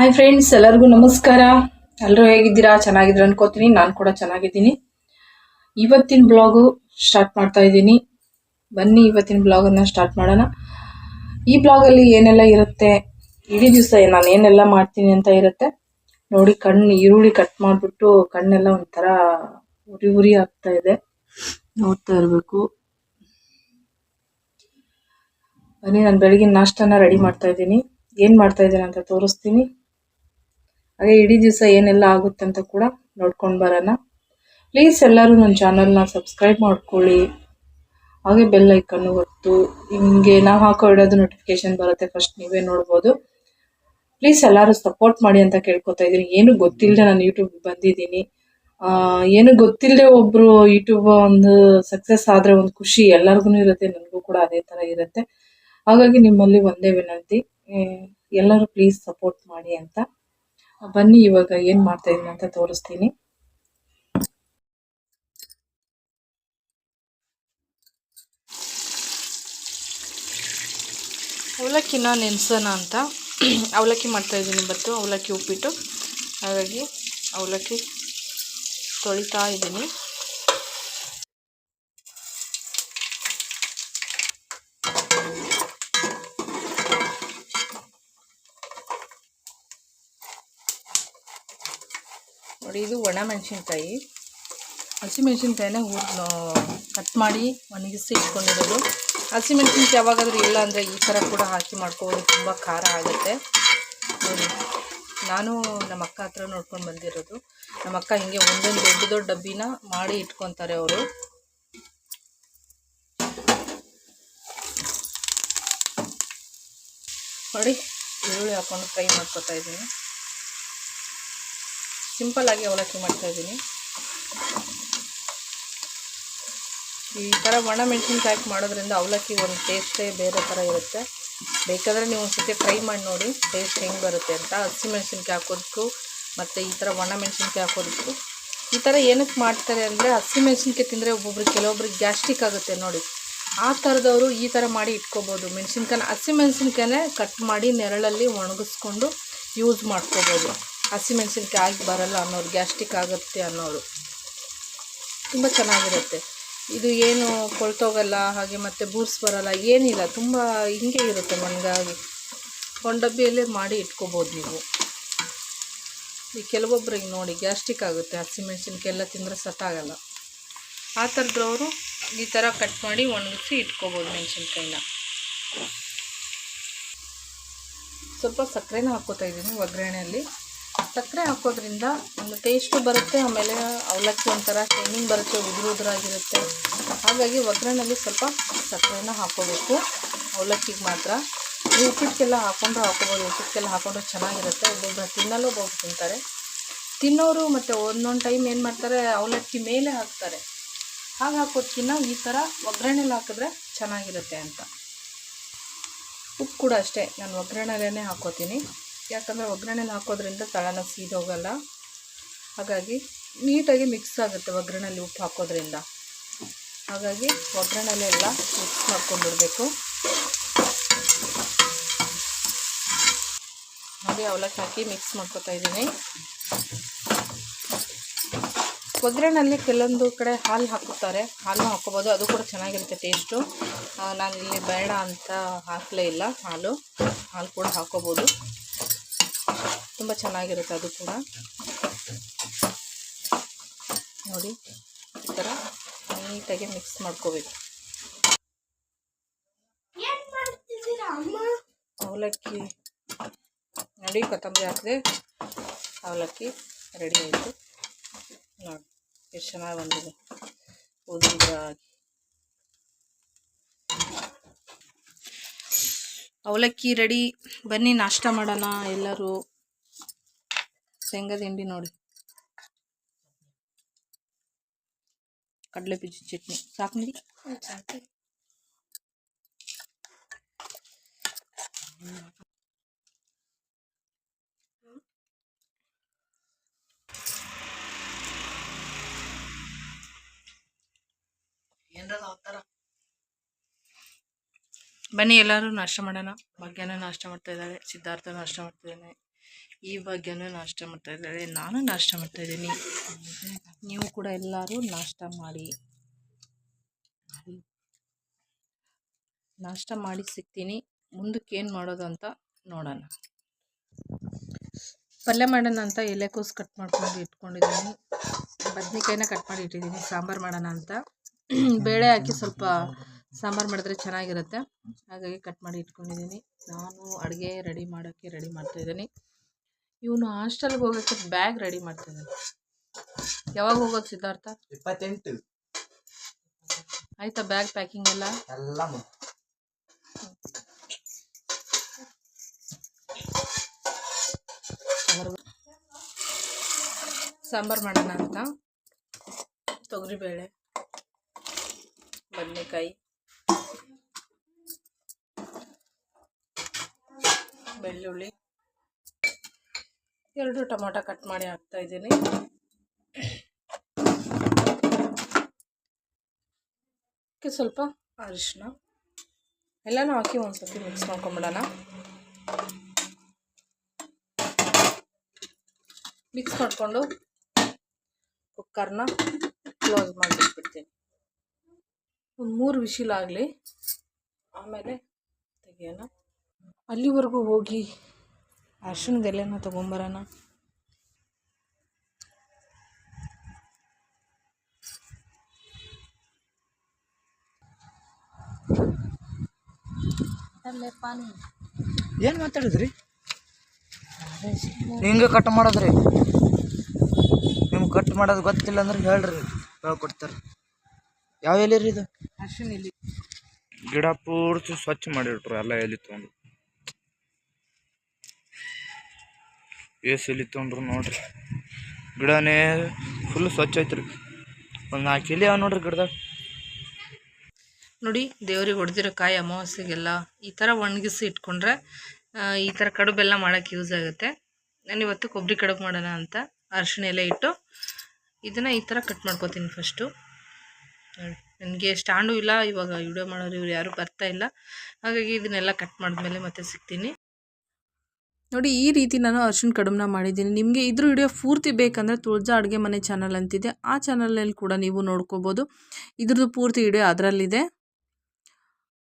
Hi friends ಎಲ್ಲರಿಗೂ ನಮಸ್ಕಾರ. ಎಲ್ಲರೂ ಹೇಗಿದ್ದೀರಾ? ಚೆನ್ನಾಗಿದ್ರು ಅನ್ಕೋತೀನಿ. ನಾನು ಕೂಡ ಚೆನ್ನಾಗಿದ್ದೀನಿ. ಇವತ್ತಿನ ಬ್ಲಾಗು ಸ್ಟಾರ್ಟ್ ಮಾಡ್ತಾ ಇದ್ದೀನಿ. ಬನ್ನಿ, ಇವತ್ತಿನ ಬ್ಲಾಗನ್ನು ಸ್ಟಾರ್ಟ್ ಮಾಡೋಣ. ಈ ಬ್ಲಾಗಲ್ಲಿ ಏನೆಲ್ಲ ಇರುತ್ತೆ? ಇಡೀ ದಿವಸ ನಾನು ಏನೆಲ್ಲ ಮಾಡ್ತೀನಿ ಅಂತ ಇರುತ್ತೆ. ನೋಡಿ, ಕಣ್ಣು, ಈರುಳ್ಳಿ ಕಟ್ ಮಾಡಿಬಿಟ್ಟು ಕಣ್ಣೆಲ್ಲ ಒಂಥರ ಉರಿ ಉರಿ ಆಗ್ತಾ ಇದೆ. ನೋಡ್ತಾ ಇರಬೇಕು. ಬನ್ನಿ, ನಾನು ಬೆಳಗಿನ ನಾಷ್ಟನ ರೆಡಿ ಮಾಡ್ತಾ ಇದ್ದೀನಿ. ಏನು ಮಾಡ್ತಾ ಇದ್ದೀನಿ ಅಂತ ತೋರಿಸ್ತೀನಿ. ಹಾಗೆ ಇಡೀ ದಿವಸ ಏನೆಲ್ಲ ಆಗುತ್ತೆ ಅಂತ ಕೂಡ ನೋಡ್ಕೊಂಡು ಬರೋಣ. ಪ್ಲೀಸ್ ಎಲ್ಲರೂ ನನ್ನ ಚಾನಲ್ನ ಸಬ್ಸ್ಕ್ರೈಬ್ ಮಾಡ್ಕೊಳ್ಳಿ. ಹಾಗೆ ಬೆಲ್ ಐಕನ್ನು ಒತ್ತು. ಹಿಂಗೆ ನಾವು ಹಾಕೋ ಇಡೋದು ನೋಟಿಫಿಕೇಶನ್ ಬರುತ್ತೆ ಫಸ್ಟ್ ನೀವೇ ನೋಡ್ಬೋದು. ಪ್ಲೀಸ್ ಎಲ್ಲರೂ ಸಪೋರ್ಟ್ ಮಾಡಿ ಅಂತ ಕೇಳ್ಕೊತಾ ಇದ್ದೀನಿ. ಏನು ಗೊತ್ತಿಲ್ಲದೆ ನಾನು ಯೂಟ್ಯೂಬ್ ಬಂದಿದ್ದೀನಿ. ಏನು ಗೊತ್ತಿಲ್ಲದೆ ಒಬ್ರು ಯೂಟ್ಯೂಬ್ ಒಂದು ಸಕ್ಸಸ್ ಆದರೆ ಒಂದು ಖುಷಿ ಎಲ್ಲರಿಗೂ ಇರುತ್ತೆ, ನನಗೂ ಕೂಡ ಅದೇ ಥರ ಇರುತ್ತೆ. ಹಾಗಾಗಿ ನಿಮ್ಮಲ್ಲಿ ಒಂದೇ ವಿನಂತಿ. ಎಲ್ಲರೂ ಪ್ಲೀಸ್ ಸಪೋರ್ಟ್ ಮಾಡಿ ಅಂತ. ಬನ್ನಿ, ಇವಾಗ ಏನ್ ಮಾಡ್ತಾ ಇದ್ದೀನಿ ಅಂತ ತೋರಿಸ್ತೀನಿ. ಅವಲಕ್ಕಿನ ನೆನೆಸೋಣ ಅಂತ. ಅವಲಕ್ಕಿ ಮಾಡ್ತಾ ಇದ್ದೀನಿ ಇವತ್ತು, ಅವಲಕ್ಕಿ ಉಪ್ಪಿಟ್ಟು. ಹಾಗಾಗಿ ಅವಲಕ್ಕಿ ತೊಳಿತಾ ಇದ್ದೀನಿ. ನೋಡಿ, ಇದು ಒಣ ಮೆಣಸಿನ್ಕಾಯಿ. ಹಸಿಮೆಣ್ಸಿನ್ಕಾಯಿನ ಊರ್ ಕಟ್ ಮಾಡಿ ಒಣಗಿಸಿ ಇಟ್ಕೊಂಡಿರೋದು. ಹಸಿಮೆಣ್ಸಿನ್ಕಾಯಿ ಯಾವಾಗಾದರೂ ಇಲ್ಲ ಅಂದರೆ ಈ ಥರ ಕೂಡ ಹಾಕಿ ಮಾಡ್ಕೋಬೋದು. ತುಂಬ ಖಾರ ಆಗುತ್ತೆ. ನೋಡಿ, ನಾನು ನಮ್ಮ ಅಕ್ಕ ಹತ್ರ ನೋಡ್ಕೊಂಡು ಬಂದಿರೋದು. ನಮ್ಮ ಅಕ್ಕ ಹಿಂಗೆ ಒಂದೊಂದು ದೊಡ್ಡ ದೊಡ್ಡ ಡಬ್ಬಿನ ಮಾಡಿ ಇಟ್ಕೊತಾರೆ ಅವರು. ನೋಡಿ, ಈರುಳ್ಳಿ ಹಾಕೊಂಡು ಫ್ರೈ ಮಾಡ್ಕೊತಾ ಇದ್ದೀನಿ. ಸಿಂಪಲ್ ಆಗಿ ಅವಲಕ್ಕಿ ಮಾಡ್ತಾ ಇದ್ದೀನಿ. ಈ ಥರ ಒಣ ಮೆಣಸಿನ್ಕಾಯಿ ಮಾಡೋದ್ರಿಂದ ಅವಲಕ್ಕಿ ಒಂದು ಟೇಸ್ಟೇ ಬೇರೆ ಥರ ಇರುತ್ತೆ. ಬೇಕಾದರೆ ನೀವು ಒಂದ್ಸತಿ ಟ್ರೈ ಮಾಡಿ ನೋಡಿ ಟೇಸ್ಟ್ ಹೆಂಗೆ ಬರುತ್ತೆ ಅಂತ. ಹಸಿ ಮೆಣಸಿನ್ಕಾಯಿ ಹಾಕೋದಕ್ಕೂ ಮತ್ತು ಈ ಥರ ಒಣ ಮೆಣಸಿನ್ಕಾಯಿ ಹಾಕೋದಕ್ಕೂ ಈ ಥರ ಏನಕ್ಕೆ ಮಾಡ್ತಾರೆ ಅಂದರೆ ಹಸಿ ಮೆಣಸಿನ್ಕಾಯಿ ತಿಂದರೆ ಒಬ್ಬೊಬ್ರಿಗೆ ಕೆಲವೊಬ್ರಿಗೆ ಗ್ಯಾಸ್ಟ್ರಿಕ್ ಆಗುತ್ತೆ ನೋಡಿ. ಆ ಥರದವರು ಈ ಥರ ಮಾಡಿ ಇಟ್ಕೋಬೋದು. ಮೆಣಸಿನ್ಕಾಯಿ, ಹಸಿ ಮೆಣಸಿನ್ಕಾಯೇ ಕಟ್ ಮಾಡಿ ನೆರಳಲ್ಲಿ ಒಣಗಿಸ್ಕೊಂಡು ಯೂಸ್ ಮಾಡ್ಕೋಬೋದು. ಹಸಿ ಹಾಕಿ ಬರಲ್ಲ ಅನ್ನೋರು ಗ್ಯಾಸ್ಟಿಕ್ ಆಗುತ್ತೆ ಅನ್ನೋರು. ತುಂಬ ಚೆನ್ನಾಗಿರುತ್ತೆ. ಇದು ಏನು ಕೊಳ್ತೋಗಲ್ಲ, ಹಾಗೆ ಮತ್ತು ಬೂರ್ಸ್ ಬರಲ್ಲ, ಏನಿಲ್ಲ. ತುಂಬ ಹಿಂಗೆ ಇರುತ್ತೆ ಮಣ್ಗಾಗಿ ಒಂದು ಡಬ್ಬಿಯಲ್ಲೇ ಮಾಡಿ ಇಟ್ಕೋಬೋದು ನೀವು. ಈ ಕೆಲವೊಬ್ಬರಿಗೆ ನೋಡಿ ಗ್ಯಾಸ್ಟಿಕ್ ಆಗುತ್ತೆ ಹಸಿಮೆಣ್ಸಿನ್ಕಾಯಿ ಎಲ್ಲ ತಿಂದರೆ ಸತ್ತಾಗಲ್ಲ. ಆ ಥರದ್ರವರು ಈ ಥರ ಕಟ್ ಮಾಡಿ ಒಣಗಿಸಿ ಇಟ್ಕೋಬೋದು ಮೆಣಸಿನ್ಕಾಯಿನ. ಸ್ವಲ್ಪ ಸಕ್ಕರೆನ ಹಾಕ್ಕೋತಾ ಇದ್ದೀನಿ ಒಗ್ಗರಣೆಯಲ್ಲಿ. ಸಕ್ಕರೆ ಹಾಕೋದ್ರಿಂದ ಒಂದು ಟೇಸ್ಟು ಬರುತ್ತೆ, ಆಮೇಲೆ ಅವಲಕ್ಕಿ ಒಂಥರ ಶೈನಿಂಗ್ ಬರುತ್ತೆ ಉದುರು ಉದುರಾಗಿರುತ್ತೆ ಹಾಗಾಗಿ ಒಗ್ಗರಣೆಯಲ್ಲಿ ಸ್ವಲ್ಪ ಸಕ್ಕರೆನ ಹಾಕೋಬೇಕು. ಅವಲಕ್ಕಿಗೆ ಮಾತ್ರ. ನೀವು ಉಪ್ಪಿಟ್ಟಿಗೆಲ್ಲ ಹಾಕೊಂಡ್ರೆ ಹಾಕೋಬೋದು ಉಪ್ಪಿಟ್ಟಿಗೆಲ್ಲ ಹಾಕೊಂಡ್ರೆ ಚೆನ್ನಾಗಿರುತ್ತೆ. ಒಬ್ಬೊಬ್ಬರು ತಿನ್ನಲು ಒಬ್ಬೊಬ್ರು ತಿಂತಾರೆ. ತಿನ್ನೋರು ಮತ್ತು ಒಂದೊಂದು ಟೈಮ್ ಏನು ಮಾಡ್ತಾರೆ, ಅವಲಕ್ಕಿ ಮೇಲೆ ಹಾಕ್ತಾರೆ. ಹಾಗೆ ಹಾಕೋದ್ಕಿನ್ನ ಈ ಥರ ಒಗ್ಗರಣೆಲಿ ಹಾಕಿದ್ರೆ ಚೆನ್ನಾಗಿರುತ್ತೆ ಅಂತ. ಉಪ್ಪು ಕೂಡ ಅಷ್ಟೇ, ನಾನು ಒಗ್ಗರಣೆಲೇ ಹಾಕೋತೀನಿ. ಯಾಕಂದರೆ ಒಗ್ಗರಣೆಲಿ ಹಾಕೋದ್ರಿಂದ ತಳನ ಸೀದೋಗಲ್ಲ ಹಾಗಾಗಿ ನೀಟಾಗಿ ಮಿಕ್ಸ್ ಆಗುತ್ತೆ ಒಗ್ಗರಣೆಲಿ ಉಪ್ಪು ಹಾಕೋದ್ರಿಂದ. ಹಾಗಾಗಿ ಒಗ್ಗರಣೆಲೆಲ್ಲ ಮಿಕ್ಸ್ ಮಾಡ್ಕೊಂಡ್ಬಿಡ್ಬೇಕು. ನೋಡಿ ಅವಲಕ್ಕಿ ಹಾಕಿ ಮಿಕ್ಸ್ ಮಾಡ್ಕೊತಾ ಇದ್ದೀನಿ. ಒಗ್ಗರಣೆಯಲ್ಲಿ ಕೆಲವೊಂದು ಕಡೆ ಹಾಲು ಹಾಕುತ್ತಾರೆ. ಹಾಲು ಹಾಕೋಬೋದು ಅದು ಕೂಡ ಚೆನ್ನಾಗಿರುತ್ತೆ ಟೇಸ್ಟು ನಾನು ಇಲ್ಲಿ ಬೇಡ ಅಂತ ಹಾಕಲೇ ಇಲ್ಲ ಹಾಲು. ಹಾಲು ಕೂಡ ಹಾಕೋಬೋದು ತುಂಬ ಚೆನ್ನಾಗಿರುತ್ತೆ ಅದು ಕೂಡ. ನೋಡಿ ಈ ಥರ ನೀಟಾಗಿ ಮಿಕ್ಸ್ ಮಾಡ್ಕೋಬೇಕು. ಅವಲಕ್ಕಿ ನೋಡಿ ಕೊತ್ತಂಬರಿ ಹಾಕಿದೆ ಅವಲಕ್ಕಿ ರೆಡಿ ಆಯಿತು. ನೋಡಿ ಎಷ್ಟು ಚೆನ್ನಾಗಿ ಬಂದಿದೆ. ಉದುರಾಗಿ ಅವಲಕ್ಕಿ ರೆಡಿ ಬನ್ನಿ ನಾಷ್ಟ ಮಾಡೋಣ ಎಲ್ಲರೂ. ಶೇಂಗದ ಹಿಂಡಿ ನೋಡಿ. ಕಡಲೆ ಬೀಜ ಚಟ್ನಿ. ಸಾಕು ನೋಡಿ ಬನ್ನಿ ಎಲ್ಲರೂ ನಾಷ್ಟ ಮಾಡೋಣ. ಮಧ್ಯಾಹ್ನ ನಾಷ್ಟ ಮಾಡ್ತಾ ಇದ್ದಾರೆ ಸಿದ್ಧಾರ್ಥ ನಾಷ್ಟ ಮಾಡ್ತಿದ್ದಾನೆ ಈ ಭಾಗ್ಯನೂ ನಾಷ್ಟ ಮಾಡ್ತಾ ಇದ್ದಾರೆ. ನಾನು ನಾಷ್ಟ ಮಾಡ್ತಾ ಇದ್ದೀನಿ. ನೀವು ಕೂಡ ಎಲ್ಲರೂ ನಾಷ್ಟ ಮಾಡಿ. ನಾಷ್ಟ ಮಾಡಿ ಸಿಗ್ತೀನಿ. ಮುಂದಕ್ಕೆ ಏನು ಮಾಡೋದು ಅಂತ ನೋಡೋಣ. ಪಲ್ಯ ಮಾಡೋಣ ಅಂತ ಎಲೆಕೋಸು ಕಟ್ ಮಾಡ್ಕೊಂಡು ಇಟ್ಕೊಂಡಿದ್ದೀನಿ. ಬದನೆಕಾಯಿನ ಕಟ್ ಮಾಡಿ ಇಟ್ಟಿದ್ದೀನಿ. ಸಾಂಬಾರು ಮಾಡೋಣ ಅಂತ. ಬೇಳೆ ಹಾಕಿ ಸ್ವಲ್ಪ ಸಾಂಬಾರು ಮಾಡಿದ್ರೆ ಚೆನ್ನಾಗಿರುತ್ತೆ. ಹಾಗಾಗಿ ಕಟ್ ಮಾಡಿ ಇಟ್ಕೊಂಡಿದ್ದೀನಿ. ನಾನು ಅಡುಗೆ ರೆಡಿ ಮಾಡೋಕ್ಕೆ ರೆಡಿ ಮಾಡ್ತಾಯಿದ್ದೀನಿ ಇವನು ಹಾಸ್ಟೆಲ್ಗೆ ಹೋಗೋಕ್ಕೆ ಬ್ಯಾಗ್ ರೆಡಿ ಮಾಡ್ತಾಯಿದ್ದಾನೆ ಯಾವಾಗ ಹೋಗೋದು ಸಿದ್ಧಾರ್ಥ? ಇಪ್ಪತ್ತೆಂಟು. ಆಯ್ತಾ ಬ್ಯಾಗ್ ಪ್ಯಾಕಿಂಗ್ ಎಲ್ಲ? ಎಲ್ಲ. ಸಾಂಬಾರು ಮಾಡೋಣ ಅಂತ. ತೊಗರಿಬೇಳೆ ಬದನೆಕಾಯಿ ಬೆಳ್ಳುಳ್ಳಿ. ಎರಡು ಟೊಮೊಟೊ ಕಟ್ ಮಾಡಿ ಹಾಕ್ತಾ ಇದ್ದೀನಿ. ಅದಕ್ಕೆ ಸ್ವಲ್ಪ ಅರಿಶಿನ ಎಲ್ಲನೂ ಹಾಕಿ ಒಂದು ಸತಿ ಮಿಕ್ಸ್ ಮಾಡ್ಕೊಂಬಿಡೋಣ. ಮಿಕ್ಸ್ ಮಾಡಿಕೊಂಡು ಕುಕ್ಕರ್ನ ಕ್ಲೋಸ್ ಮಾಡಿಬಿಟ್ಬಿಡ್ತೀನಿ. ಒಂದು ಮೂರು ವಿಶಿಲಾಗಲಿ ಆಮೇಲೆ ತೆಗಿಯೋಣ. ಅಲ್ಲಿವರೆಗೂ ಹೋಗಿ ಅರ್ಶಿಣದ ಎಲೆನ ತೊಗೊಂಬರೋಣ. ಏನ್ ಮಾತಾಡಿದ್ರಿ? ಹಿಂಗ ಕಟ್ ಮಾಡೋದ್ರಿ? ನಿಮ್ಗೆ ಕಟ್ ಮಾಡೋದು ಗೊತ್ತಿಲ್ಲ ಅಂದ್ರೆ ಹೇಳ್ರಿ ಹೇಳ್ಕೊಡ್ತಾರೆ. ಯಾವ ಎಲೆ ರೀ ಇದು? ಅರ್ಶಿಣ ಎಲೆ. ಗಿಡ ಪೂರ್ತಿ ಸ್ವಚ್ಛ ಮಾಡಿಟ್ರು ಎಲ್ಲ ಎಲ್ಲಿ ತೊಗೊಂಡು. ಏಸ್ ಎಲ್ಲಿ ತೊಗೊಂಡ್ರು ನೋಡ್ರಿ. ಗಿಡನೇ ಫುಲ್ ಸ್ವಚ್ಛ ಐತ್ರಿ. ಒಂದು ನಾಲ್ಕು ಎಲೆ ಅವ ನೋಡ್ರಿ ಗಿಡದಾಗ. ನೋಡಿ, ದೇವ್ರಿಗೆ ಹೊಡೆದಿರೋ ಕಾಯಿ ಅಮಾವಾಸ್ಯೆಗೆಲ್ಲ ಈ ಥರ ಒಣಗಿಸಿ ಇಟ್ಕೊಂಡ್ರೆ ಈ ಥರ ಕಡುಬು ಬೆಲ್ಲ ಮಾಡೋಕ್ಕೆ ಯೂಸ್ ಆಗುತ್ತೆ. ನಾನು ಇವತ್ತು ಕೊಬ್ಬರಿ ಕಡುಬು ಮಾಡೋಣ ಅಂತ ಅರಿಶಿಣ ಎಲೆ ಇಟ್ಟು ಇದನ್ನು ಈ ಥರ ಕಟ್ ಮಾಡ್ಕೊತೀನಿ ಫಸ್ಟು ನನಗೆ ಸ್ಟ್ಯಾಂಡು ಇಲ್ಲ, ಇವಾಗ ವಿಡಿಯೋ ಮಾಡೋರು ಇವ್ರು ಯಾರೂ ಬರ್ತಾ ಇಲ್ಲ. ಹಾಗಾಗಿ ಇದನ್ನೆಲ್ಲ ಕಟ್ ಮಾಡಿದ್ಮೇಲೆ ಮತ್ತೆ ಸಿಗ್ತೀನಿ. ನೋಡಿ, ಈ ರೀತಿ ನಾನು ಅರ್ಶಿನ ಕಡುಬನ್ನ ಮಾಡಿದ್ದೀನಿ. ನಿಮಗೆ ಇದ್ರ ವಿಡಿಯೋ ಪೂರ್ತಿ ಬೇಕಂದರೆ ತುಳಜಾ ಅಡುಗೆ ಮನೆ ಚಾನಲ್ ಅಂತಿದೆ. ಆ ಚಾನಲಲ್ಲಿ ಕೂಡ ನೀವು ನೋಡ್ಕೋಬೋದು. ಇದ್ರದ್ದು ಪೂರ್ತಿ ವಿಡಿಯೋ ಅದರಲ್ಲಿದೆ.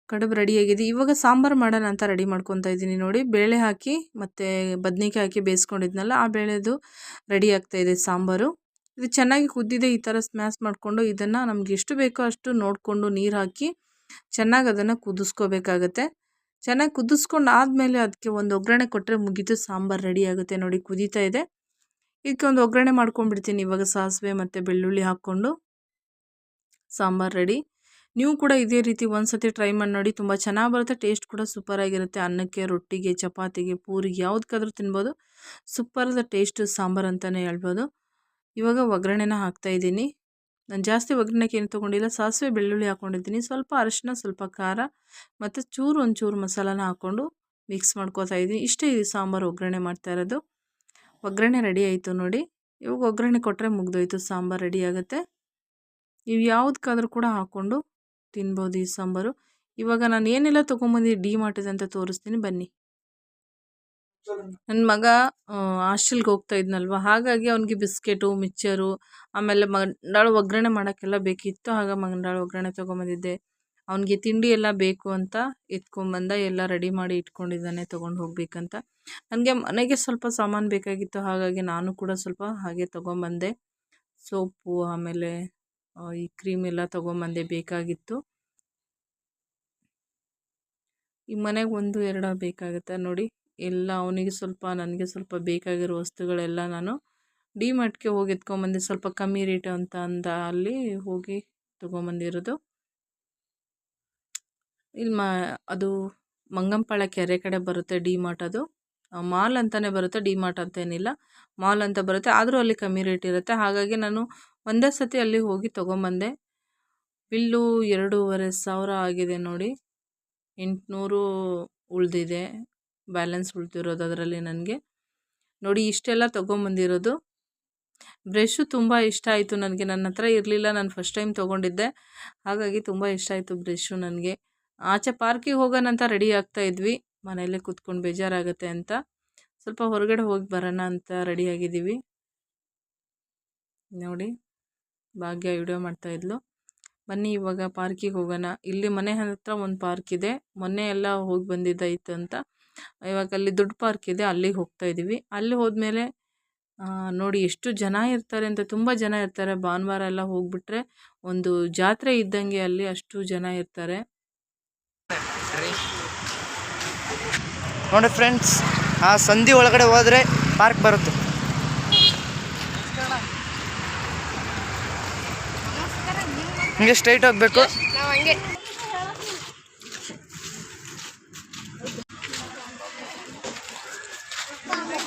ಕಡುಬು ರೆಡಿಯಾಗಿದೆ. ಇವಾಗ ಸಾಂಬಾರು ಮಾಡೋಣ ಅಂತ ರೆಡಿ ಮಾಡ್ಕೊತಾ ಇದ್ದೀನಿ ನೋಡಿ. ಬೇಳೆ ಹಾಕಿ ಮತ್ತು ಬದ್ನಿಕಾಯಿ ಹಾಕಿ ಬೇಯಿಸ್ಕೊಂಡಿದ್ನಲ್ಲ, ಆ ಬೇಳೆದು ರೆಡಿ ಆಗ್ತಾ ಇದೆ ಸಾಂಬಾರು. ಇದು ಚೆನ್ನಾಗಿ ಕುದ್ದಿದೆ, ಈ ಥರ ಸ್ಮ್ಯಾಶ್ ಮಾಡಿಕೊಂಡು ಇದನ್ನು ನಮ್ಗೆ ಎಷ್ಟು ಬೇಕೋ ಅಷ್ಟು ನೋಡಿಕೊಂಡು ನೀರು ಹಾಕಿ ಚೆನ್ನಾಗಿ ಅದನ್ನು ಕುದಿಸ್ಕೋಬೇಕಾಗತ್ತೆ. ಚೆನ್ನಾಗಿ ಕುದಿಸ್ಕೊಂಡು ಆದಮೇಲೆ ಅದಕ್ಕೆ ಒಂದು ಒಗ್ಗರಣೆ ಕೊಟ್ಟರೆ ಮುಗೀತು, ಸಾಂಬಾರು ರೆಡಿ ಆಗುತ್ತೆ. ನೋಡಿ, ಕುದೀತಾ ಇದೆ. ಇದಕ್ಕೆ ಒಂದು ಒಗ್ಗರಣೆ ಮಾಡ್ಕೊಂಡ್ಬಿಡ್ತೀನಿ. ಇವಾಗ ಸಾಸಿವೆ ಮತ್ತು ಬೆಳ್ಳುಳ್ಳಿ ಹಾಕ್ಕೊಂಡು ಸಾಂಬಾರು ರೆಡಿ. ನೀವು ಕೂಡ ಇದೇ ರೀತಿ ಒಂದು ಸತಿ ಟ್ರೈ ಮಾಡಿ ನೋಡಿ. ತುಂಬ ಚೆನ್ನಾಗಿ ಬರುತ್ತೆ. ಟೇಸ್ಟ್ ಕೂಡ ಸೂಪರಾಗಿರುತ್ತೆ ಅನ್ನಕ್ಕೆ, ರೊಟ್ಟಿಗೆ, ಚಪಾತಿಗೆ, ಪೂರಿಗೆ ಯಾವುದಕ್ಕಾದ್ರೂ ತಿನ್ಬೋದು. ಸೂಪರದ ಟೇಸ್ಟು ಸಾಂಬಾರು ಅಂತಲೇ ಹೇಳ್ಬೋದು. ಇವಾಗ ಒಗ್ಗರಣೆನ ಹಾಕ್ತಾ ಇದ್ದೀನಿ. ನಾನು ಜಾಸ್ತಿ ಒಗ್ಗರಣೆಗೆ ಏನು ತೊಗೊಂಡಿಲ್ಲ, ಸಾಸಿವೆ ಬೆಳ್ಳುಳ್ಳಿ ಹಾಕ್ಕೊಂಡಿದ್ದೀನಿ ಸ್ವಲ್ಪ ಅರಿಶಿನ ಸ್ವಲ್ಪ ಖಾರ ಮತ್ತು ಚೂರು ಒಂಚೂರು ಮಸಾಲಾನ ಹಾಕ್ಕೊಂಡು ಮಿಕ್ಸ್ ಮಾಡ್ಕೋತಾ ಇದ್ದೀನಿ. ಇಷ್ಟೇ ಇದು ಸಾಂಬಾರು ಒಗ್ಗರಣೆ ಮಾಡ್ತಾ ಇರೋದು. ಒಗ್ಗರಣೆ ರೆಡಿ ಆಯಿತು ನೋಡಿ. ಇವಾಗ ಒಗ್ಗರಣೆ ಕೊಟ್ಟರೆ ಮುಗ್ದೋಯ್ತು, ಸಾಂಬಾರು ರೆಡಿ ಆಗುತ್ತೆ. ನೀವು ಯಾವುದಕ್ಕಾದ್ರೂ ಕೂಡ ಹಾಕ್ಕೊಂಡು ತಿನ್ಬೋದು ಈ ಸಾಂಬಾರು. ಇವಾಗ ನಾನು ಏನೆಲ್ಲ ತೊಗೊಂಬಂದು ಡಿ ಅಂತ ತೋರಿಸ್ತೀನಿ, ಬನ್ನಿ. ನನ್ನ ಮಗ ಹಾಸ್ಟೆಲ್ಗೆ ಹೋಗ್ತಾ ಇದ್ನಲ್ವ? ಹಾಗಾಗಿ ಅವನಿಗೆ ಬಿಸ್ಕೆಟು ಮಿಕ್ಚರು ಆಮೇಲೆ ಮಂಡಾಳು ಒಗ್ಗರಣೆ ಮಾಡೋಕ್ಕೆಲ್ಲ ಬೇಕಿತ್ತು ಆಗ ಮಂಡಾಳು ಒಗ್ಗರಣೆ ತೊಗೊಂಬಂದಿದ್ದೆ. ಅವನಿಗೆ ತಿಂಡಿ ಎಲ್ಲ ಬೇಕು ಅಂತ ಎತ್ಕೊಂಬಂದ ಎಲ್ಲ ರೆಡಿ ಮಾಡಿ ಇಟ್ಕೊಂಡಿದ್ದಾನೆ, ತೊಗೊಂಡು ಹೋಗ್ಬೇಕಂತ. ನನಗೆ ಮನೆಗೆ ಸ್ವಲ್ಪ ಸಾಮಾನು ಬೇಕಾಗಿತ್ತು, ಹಾಗಾಗಿ ನಾನು ಕೂಡ ಸ್ವಲ್ಪ ಹಾಗೆ ತೊಗೊಂಬಂದೆ. ಸೋಪು, ಆಮೇಲೆ ಈ ಕ್ರೀಮ್ ಎಲ್ಲ ತೊಗೊಂಬಂದೆ ಬೇಕಾಗಿತ್ತು. ಈ ಮನೆಗೆ ಒಂದು, ಎರಡು ಬೇಕಾಗುತ್ತೆ ನೋಡಿ. ಎಲ್ಲ ಅವನಿಗೆ ಸ್ವಲ್ಪ ನನಗೆ ಸ್ವಲ್ಪ ಬೇಕಾಗಿರೋ ವಸ್ತುಗಳೆಲ್ಲ ನಾನು ಡಿ ಮಾರ್ಟ್ಗೆ ಹೋಗಿ ಎತ್ಕೊಂಬಂದೆ, ಸ್ವಲ್ಪ ಕಮ್ಮಿ ರೇಟ್ ಅಂತ ಅಂದ ಅಲ್ಲಿ ಹೋಗಿ ತೊಗೊಂಬಂದಿರೋದು. ಇಲ್ಲಿ ಮಾ, ಅದು ಮಂಗಂಪಾಳ ಕೆರೆ ಕಡೆ ಬರುತ್ತೆ ಡಿ ಮಾರ್ಟ್ ಅದು ಮಾಲ್ ಅಂತಲೇ ಬರುತ್ತೆ ಡಿ ಮಾರ್ಟ್ ಅಂತೇನಿಲ್ಲ ಮಾಲ್ ಅಂತ ಬರುತ್ತೆ, ಆದರೂ ಅಲ್ಲಿ ಕಮ್ಮಿ ರೇಟ್ ಇರುತ್ತೆ. ಹಾಗಾಗಿ ನಾನು ಒಂದೇ ಸತಿ ಅಲ್ಲಿ ಹೋಗಿ ತೊಗೊಂಬಂದೆ. ಬಿಲ್ಲು ಎರಡೂವರೆ ಸಾವಿರ ಆಗಿದೆ ನೋಡಿ. ಎಂಟುನೂರು ಉಳಿದಿದೆ. ಬ್ಯಾಲೆನ್ಸ್ ಉಳ್ತಿರೋದು ಅದರಲ್ಲಿ ನನಗೆ. ನೋಡಿ, ಇಷ್ಟೆಲ್ಲ ತೊಗೊಂಬಂದಿರೋದು. ಬ್ರಷು ತುಂಬ ಇಷ್ಟ ಆಯಿತು ನನಗೆ. ನನ್ನ ಹತ್ರ ಇರಲಿಲ್ಲ, ನಾನು ಫಸ್ಟ್ ಟೈಮ್ ತೊಗೊಂಡಿದ್ದೆ. ಹಾಗಾಗಿ ತುಂಬ ಇಷ್ಟ ಆಯಿತು ಬ್ರಷು ನನಗೆ. ಆಚೆ ಪಾರ್ಕಿಗೆ ಹೋಗೋಣ ಅಂತ ರೆಡಿ ಆಗ್ತಾ ಇದ್ವಿ. ಮನೆಯಲ್ಲೇ ಕೂತ್ಕೊಂಡು ಬೇಜಾರಾಗುತ್ತೆ ಅಂತ. ಸ್ವಲ್ಪ ಹೊರಗಡೆ ಹೋಗಿ ಬರೋಣ ಅಂತ ರೆಡಿಯಾಗಿದ್ದೀವಿ ನೋಡಿ, ಭಾಗ್ಯ ವಿಡಿಯೋ ಮಾಡ್ತಾಯಿದ್ಲು ಬನ್ನಿ, ಇವಾಗ ಪಾರ್ಕಿಗೆ ಹೋಗೋಣ. ಇಲ್ಲಿ ಮನೆ ಹತ್ರ ಒಂದು ಪಾರ್ಕ್ ಇದೆ. ಮೊನ್ನೆ ಎಲ್ಲ ಹೋಗಿ ಬಂದಿದ್ದಾಯಿತು ಅಂತ. ಇವಾಗ ಅಲ್ಲಿ ದೊಡ್ಡ ಪಾರ್ಕ್ ಇದೆ ಅಲ್ಲಿಗೆ ಹೋಗ್ತಾ ಇದ್ದೀವಿ ಅಲ್ಲಿ ಹೋದ್ಮೇಲೆ ಆ, ನೋಡಿ ಎಷ್ಟು ಜನ ಇರ್ತಾರೆ ಅಂತ ತುಂಬ ಜನ ಇರ್ತಾರೆ. ಭಾನುವಾರ ಎಲ್ಲ ಹೋಗ್ಬಿಟ್ರೆ ಒಂದು ಜಾತ್ರೆ ಇದ್ದಂಗೆ ಅಲ್ಲಿ ಅಷ್ಟು ಜನ ಇರ್ತಾರೆ. ನೋಡಿ ಫ್ರೆಂಡ್ಸ್ ಆ ಸಂಧಿ ಒಳಗಡೆ ಹೋದರೆ ಪಾರ್ಕ್ ಬರುತ್ತೆ. ಹಿಂಗೆ ಸ್ಟ್ರೈಟ್ ಹೋಗ್ಬೇಕು.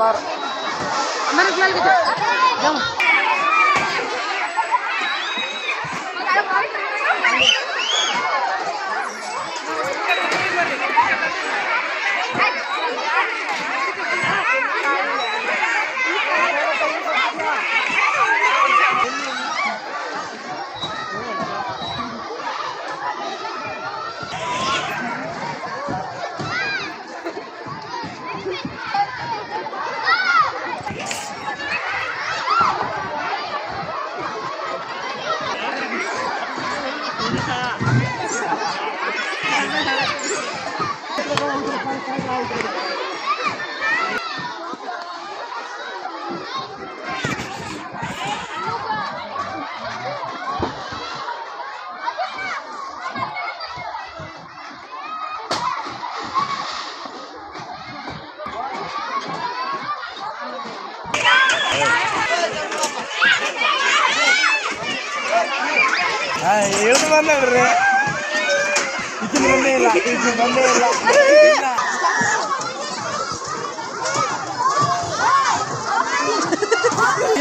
पर अंदर ख्याल के जाओ। ಇಳಿದು ಬಂದ್ರಿ ಇದನ್ನ ಬಂದೇ ಇಲ್ಲ ಇದನ್ನ ಬಂದೇ ಇಲ್ಲ ಇಲ್ಲ.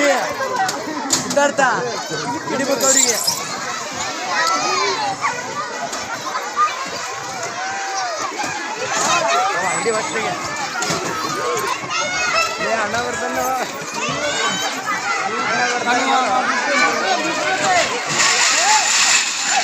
ಏ, ಸಿದ್ಧಾರ್ಥ ಹಿಡಿಬೇಕು ಅವರಿಗೆ ಹಿಡಿ ಒಟ್ಟಿಗೆ ಏ ಅಣ್ಣ ಬರ್ತಾನವ ಅಣ್ಣ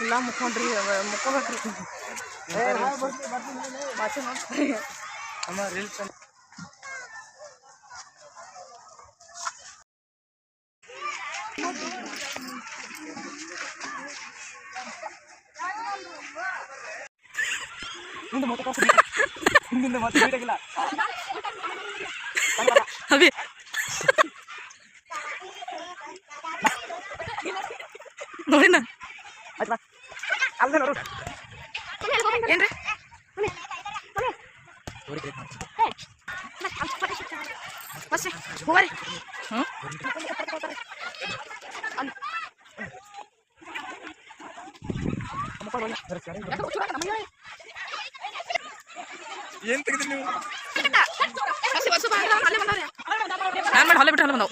ಇಲ್ಲ ಮುಕ್ಕೊಂಡ್ರಿ ಮುಕ್ಕೋಬೇಕ್ರಿ ಭಾಷೆ ನೋಡ್ರಿ ಅಮ್ಮ ರೀಲ್ಸ್ ಅಭಿ ನೋಡಿನ? ಏನ್ರಿ? ಹೋಗ್ರಿ ಹ್ಞೂ ಏನು ತೆಗೆದ್ರಿ ನೀವು ನಾನು ಮಾಡಿ ಹೊಲೆ ಬಿಟ್ಟು ಹೊಲೆ ಬಂದವು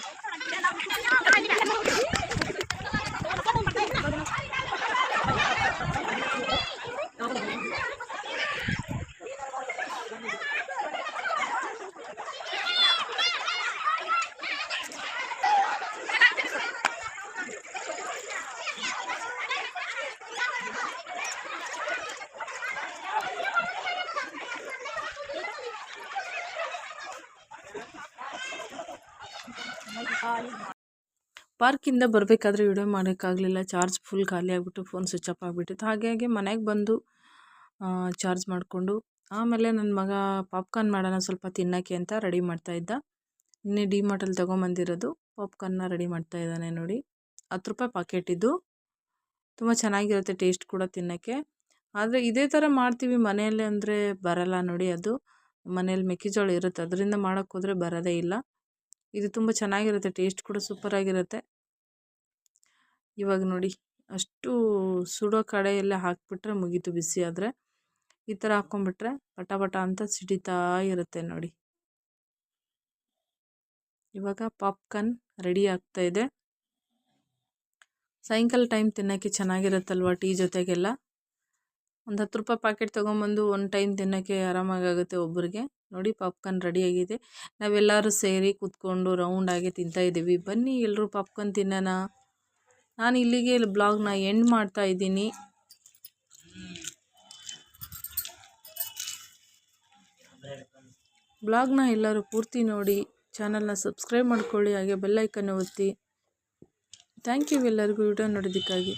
ಪಾರ್ಕಿಂದ ಬರಬೇಕಾದ್ರೆ ವಿಡಿಯೋ ಮಾಡೋಕ್ಕಾಗಲಿಲ್ಲ. ಚಾರ್ಜ್ ಫುಲ್ ಖಾಲಿ ಆಗಿಬಿಟ್ಟು ಫೋನ್ ಸ್ವಿಚ್ ಆಫ್ ಆಗಿಬಿಟ್ಟಿತ್ತು. ಹಾಗೆ ಮನೆಗೆ ಬಂದು ಚಾರ್ಜ್ ಮಾಡಿಕೊಂಡು, ಆಮೇಲೆ ನನ್ನ ಮಗ ಪಾಪ್ಕಾರ್ನ್ ಮಾಡೋಣ ಸ್ವಲ್ಪ ತಿನ್ನೋಕ್ಕೆ ಅಂತ ರೆಡಿ ಮಾಡ್ತಾಯಿದ್ದ ಇನ್ನೇ ಡಿ ಮಾರ್ಟಲ್ಲಿ ತೊಗೊಂಬಂದಿರೋದು. ಪಾಪ್ಕಾರ್ನ್ನ ರೆಡಿ ಮಾಡ್ತಾ ಇದ್ದಾನೆ ನೋಡಿ. ಹತ್ತು ರೂಪಾಯಿ ಪಾಕೆಟ್ ಇದು. ತುಂಬ ಚೆನ್ನಾಗಿರುತ್ತೆ ಟೇಸ್ಟ್ ಕೂಡ ತಿನ್ನೋಕ್ಕೆ. ಆದರೆ ಇದೇ ಥರ ಮಾಡ್ತೀವಿ ಮನೆಯಲ್ಲೇ ಅಂದರೆ ಬರಲ್ಲ ನೋಡಿ ಅದು. ಮನೇಲಿ ಮೆಕ್ಕೆಜೋಳ ಇರುತ್ತೆ. ಅದರಿಂದ ಮಾಡೋಕ್ಕೋದ್ರೆ ಬರೋದೇ ಇಲ್ಲ. ಇದು ತುಂಬ ಚೆನ್ನಾಗಿರುತ್ತೆ. ಟೇಸ್ಟ್ ಕೂಡ ಸೂಪರಾಗಿರುತ್ತೆ ಇವಾಗ ನೋಡಿ ಅಷ್ಟು ಸುಡೋ ಕಡೆಯಲ್ಲೇ ಹಾಕಿಬಿಟ್ರೆ ಮುಗೀತು ಬಿಸಿ ಆದರೆ. ಈ ಥರ ಹಾಕ್ಕೊಂಬಿಟ್ರೆ ಪಟ ಪಟ ಅಂತ ಸಿಡಿತಾ ಇರುತ್ತೆ ನೋಡಿ. ಇವಾಗ ಪಾಪ್ಕಾರ್ನ್ ರೆಡಿ ಆಗ್ತಾ ಇದೆ. ಸಾಯಂಕಾಲ ಟೈಮ್ ತಿನ್ನೋಕ್ಕೆ ಚೆನ್ನಾಗಿರುತ್ತಲ್ವ ಟೀ ಜೊತೆಗೆಲ್ಲ? ಒಂದು ಹತ್ತು ರೂಪಾಯಿ ಪ್ಯಾಕೆಟ್ ತೊಗೊಂಬಂದು ಒಂದು ಟೈಮ್ ತಿನ್ನೋಕ್ಕೆ ಆರಾಮಾಗುತ್ತೆ ಒಬ್ಬರಿಗೆ ನೋಡಿ ಪಾಪ್ಕಾರ್ನ್ ರೆಡಿಯಾಗಿದೆ ನಾವೆಲ್ಲರೂ ಸೇರಿ ಕೂತ್ಕೊಂಡು ರೌಂಡಾಗಿ ತಿಂತಾಯಿದ್ದೀವಿ ಬನ್ನಿ ಎಲ್ಲರೂ ಪಾಪ್ಕಾರ್ನ್ ತಿನ್ನೋಣ. ನಾನು ಇಲ್ಲಿಗೆ ಬ್ಲಾಗ್ನ ಎಂಡ್ ಮಾಡ್ತಾ ಇದ್ದೀನಿ. ಬ್ಲಾಗ್ನ ಎಲ್ಲರೂ ಪೂರ್ತಿ ನೋಡಿ, ಚಾನಲ್ನ ಸಬ್ಸ್ಕ್ರೈಬ್ ಮಾಡ್ಕೊಳ್ಳಿ, ಹಾಗೆ ಬೆಲ್ಲೈಕನ್ನು ಒತ್ತಿ. ಥ್ಯಾಂಕ್ ಯು ಎಲ್ಲರಿಗೂ, ವಿಡಿಯೋ ನೋಡೋದಕ್ಕಾಗಿ